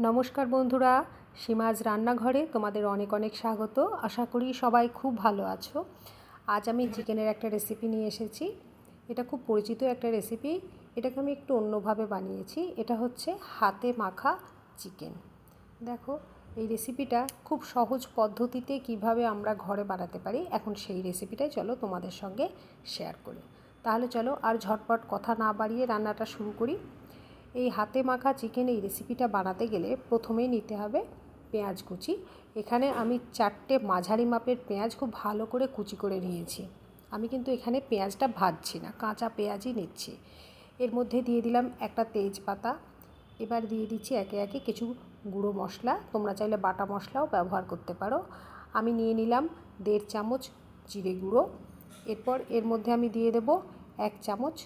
নমস্কার বন্ধুরা, সীমাজ রান্নাঘরে তোমাদের অনেক অনেক স্বাগত। আশা করি সবাই খুব ভালো আছো। আজ আমি চিকেনের একটা রেসিপি নিয়ে এসেছি। এটা খুব পরিচিত একটা রেসিপি এটাকে আমি একটু অন্যভাবে বানিয়েছি। এটা হচ্ছে হাতে মাখা চিকেন। দেখো, এই রেসিপিটা খুব সহজ পদ্ধতিতে কীভাবে আমরা ঘরে বানাতে পারি। এখন সেই রেসিপিটাই চলো তোমাদের সঙ্গে শেয়ার করি। তাহলে চলো আর ঝটপট কথা না বাড়িয়ে রান্নাটা শুরু করি। এই হাতে মাখা চিকেন এই রেসিপিটা বানাতে গেলে প্রথমেই নিতে হবে পেঁয়াজ কুচি। এখানে আমি চারটে মাঝারি মাপের পেঁয়াজ খুব ভালো করে কুচি করে নিয়েছি। আমি কিন্তু এখানে পেঁয়াজটা ভাজছি না, কাঁচা পেঁয়াজই নিচ্ছি। এর মধ্যে দিয়ে দিলাম একটা তেজপাতা। এবার দিয়ে দিচ্ছি একে একে কিছু গুঁড়ো মশলা। তোমরা চাইলে বাটা মশলাও ব্যবহার করতে পারো। আমি নিয়ে নিলাম দেড় চামচ জিরে গুঁড়ো। এরপর এর মধ্যে আমি দিয়ে দেব এক চামচ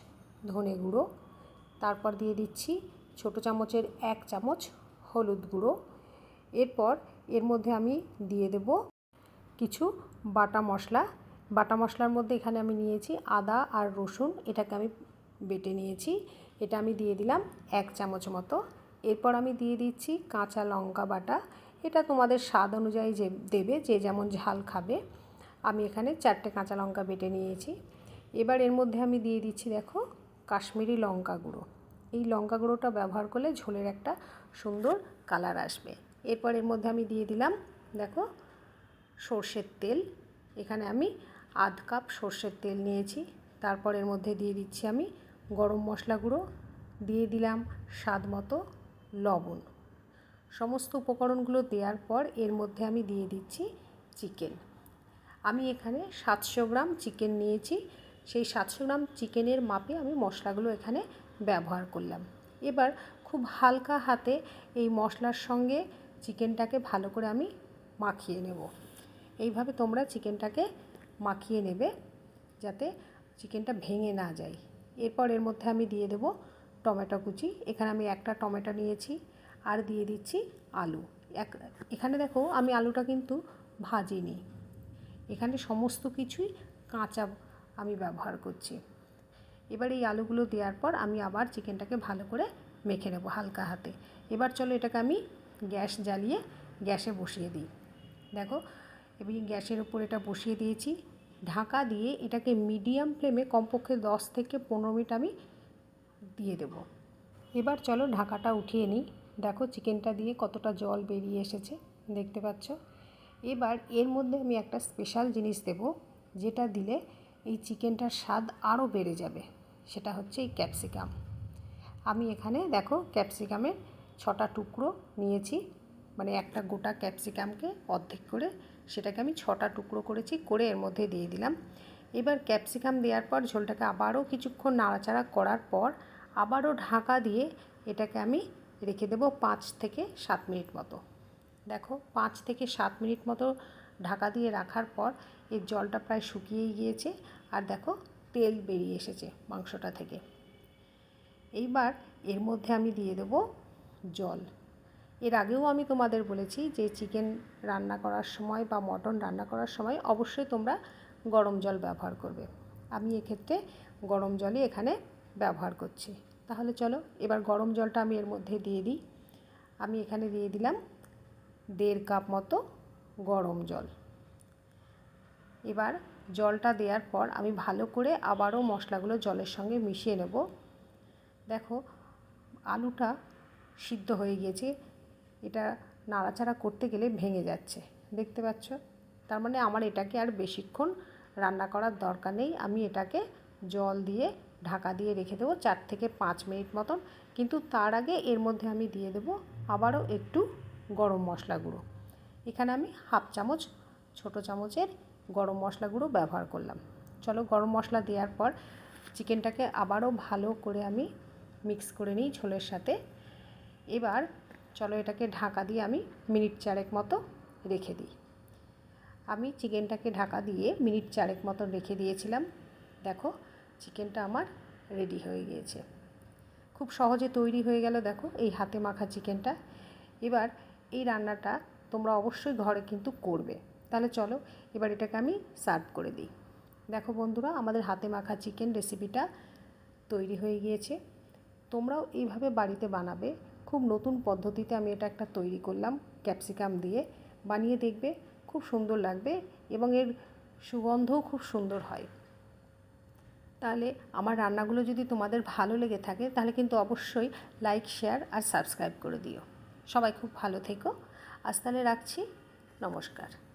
ধনে গুঁড়ো। তারপর দিয়ে দিচ্ছি ছোটো চামচের এক চামচ হলুদ গুঁড়ো। এরপর এর মধ্যে আমি দিয়ে দেব কিছু বাটা মশলা। বাটা মশলার মধ্যে এখানে আমি নিয়েছি আদা আর রসুন, এটাকে আমি বেটে নিয়েছি। এটা আমি দিয়ে দিলাম এক চামচ মতো। এরপর আমি দিয়ে দিচ্ছি কাঁচা লঙ্কা বাটা। এটা তোমাদের স্বাদ অনুযায়ী যে দেবে, যে যেমন ঝাল খাবে। আমি এখানে চারটে কাঁচা লঙ্কা বেটে নিয়েছি। এবার এর মধ্যে আমি দিয়ে দিচ্ছি দেখো কাশ্মীরি লঙ্কা গুঁড়ো। এই লঙ্কা গুঁড়োটা ব্যবহার করলে ঝোলের একটা সুন্দর কালার আসবে। এরপর এর মধ্যে আমি দিয়ে দিলাম, দেখো, সর্ষের তেল। এখানে আমি আধ কাপ সর্ষের তেল নিয়েছি। তারপর এর মধ্যে দিয়ে দিচ্ছি আমি গরম মশলা গুঁড়ো। দিয়ে দিলাম স্বাদ মতো লবণ। সমস্ত উপকরণগুলো দেওয়ার পর এর মধ্যে আমি দিয়ে দিচ্ছি চিকেন। আমি এখানে সাতশো গ্রাম চিকেন নিয়েছি। সেই সাতশো গ্রাম চিকেনের মাপে আমি মশলাগুলো এখানে ব্যবহার করলাম। এবার খুব হালকা হাতে এই মশলার সঙ্গে চিকেনটাকে ভালো করে আমি মাখিয়ে নেব। এইভাবে তোমরা চিকেনটাকে মাখিয়ে নেবে যাতে চিকেনটা ভেঙে না যায়। এরপর এর মধ্যে আমি দিয়ে দেব টমেটো কুচি। এখানে আমি একটা টমেটো নিয়েছি আর দিয়ে দিচ্ছি আলু। এক, এখানে দেখো আমি আলুটা কিন্তু ভাজিনি। এখানে সমস্ত কিছুই কাঁচা আমি ব্যবহার করছি। এবার এই আলুগুলো দেওয়ার পর আমি আবার চিকেনটাকে ভালো করে মেখে নেব হালকা হাতে। এবার চলো এটাকে আমি গ্যাস জ্বালিয়ে গ্যাসে বসিয়ে দিই। দেখো এবার গ্যাসের ওপর এটা বসিয়ে দিয়েছি। ঢাকা দিয়ে এটাকে মিডিয়াম ফ্লেমে কমপক্ষে দশ থেকে পনেরো মিনিট আমি দিয়ে দেব। এবার চলো ঢাকাটা উঠিয়ে নিই। দেখো চিকেনটা দিয়ে কতটা জল বেরিয়ে এসেছে, দেখতে পাচ্ছ? এবার এর মধ্যে আমি একটা স্পেশাল জিনিস দেব, যেটা দিলে এই চিকেনটার স্বাদ আরও বেড়ে যাবে। সেটা হচ্ছে এই ক্যাপসিকাম। আমি এখানে দেখো ক্যাপসিকামের ছটা টুকরো নিয়েছি। মানে একটা গোটা ক্যাপসিকামকে অর্ধেক করে সেটাকে আমি ছটা টুকরো করেছি, করে এর মধ্যে দিয়ে দিলাম। এবার ক্যাপসিকাম দেওয়ার পর ঝোলটাকে আবারও কিছুক্ষণ নাড়াচাড়া করার পর আবারও ঢাকা দিয়ে এটাকে আমি রেখে দেবো পাঁচ থেকে সাত মিনিট মতো। দেখো পাঁচ থেকে সাত মিনিট মতো ঢাকা দিয়ে রাখার পর এর জলটা প্রায় শুকিয়েই গিয়েছে আর দেখো তেল বেরিয়ে এসেছে মাংসটা থেকে। এইবার এর মধ্যে আমি দিয়ে দেব জল। এর আগেও আমি তোমাদের বলেছি যে চিকেন রান্না করার সময় বা মটন রান্না করার সময় অবশ্যই তোমরা গরম জল ব্যবহার করবে। আমি এক্ষেত্রে গরম জলই এখানে ব্যবহার করছি। তাহলে চলো এবার গরম জলটা আমি এর মধ্যে দিয়ে দিই। আমি এখানে দিয়ে দিলাম দেড় কাপ মতো গরম জল। এবার জলটা দেওয়ার পর আমি ভালো করে আবারও মশলাগুলো জলের সঙ্গে মিশিয়ে নেব। দেখো, আলুটা সিদ্ধ হয়ে গিয়েছে। এটা নাড়াচাড়া করতে গেলে ভেঙে যাচ্ছে। দেখতে পাচ্ছ? তার মানে আমার এটাকে আর বেশিক্ষণ রান্না করার দরকার নেই। আমি এটাকে জল দিয়ে ঢাকা দিয়ে রেখে দেবো চার থেকে পাঁচ মিনিট মতন। কিন্তু তার আগে এর মধ্যে আমি দিয়ে দেবো আবারও একটু গরম মশলা গুঁড়ো। এখানে আমি হাফ চামচ, ছোটো চামচের গরম মশলা গুঁড়ো ব্যবহার করলাম। চলো গরম মশলা দেওয়ার পর চিকেনটাকে আবারও ভালো করে আমি মিক্স করে নিই ঝোলের সাথে। এবার চলো এটাকে ঢাকা দিয়ে আমি মিনিট চারেক মতো রেখে দিই। আমি চিকেনটাকে ঢাকা দিয়ে মিনিট চারেক মতো রেখে দিয়েছিলাম। দেখো চিকেনটা আমার রেডি হয়ে গিয়েছে। খুব সহজে তৈরি হয়ে গেল দেখো এই হাতে মাখা চিকেনটা। এবার এই রান্নাটা তোমরা অবশ্যই ঘরে কিন্তু করবে। তাহলে চলো, এবার এটাকে আমি সার্ভ করে দিই। দেখো বন্ধুরা, আমাদের হাতে মাখা চিকেন রেসিপিটা তৈরি হয়ে গিয়েছে। তোমরাও এইভাবে বাড়িতে বানাবে। খুব নতুন পদ্ধতিতে আমি এটা একটা তৈরি করলাম ক্যাপসিকাম দিয়ে। বানিয়ে দেখবে, খুব সুন্দর লাগবে এবং এর সুগন্ধও খুব সুন্দর হয়। তাহলে আমার রান্নাগুলো যদি তোমাদের ভালো লেগে থাকে, তাহলে কিন্তু অবশ্যই লাইক শেয়ার আর সাবস্ক্রাইব করে দিও। সবাই খুব ভালো থেকো। আজ তাহলে রাখছি। নমস্কার।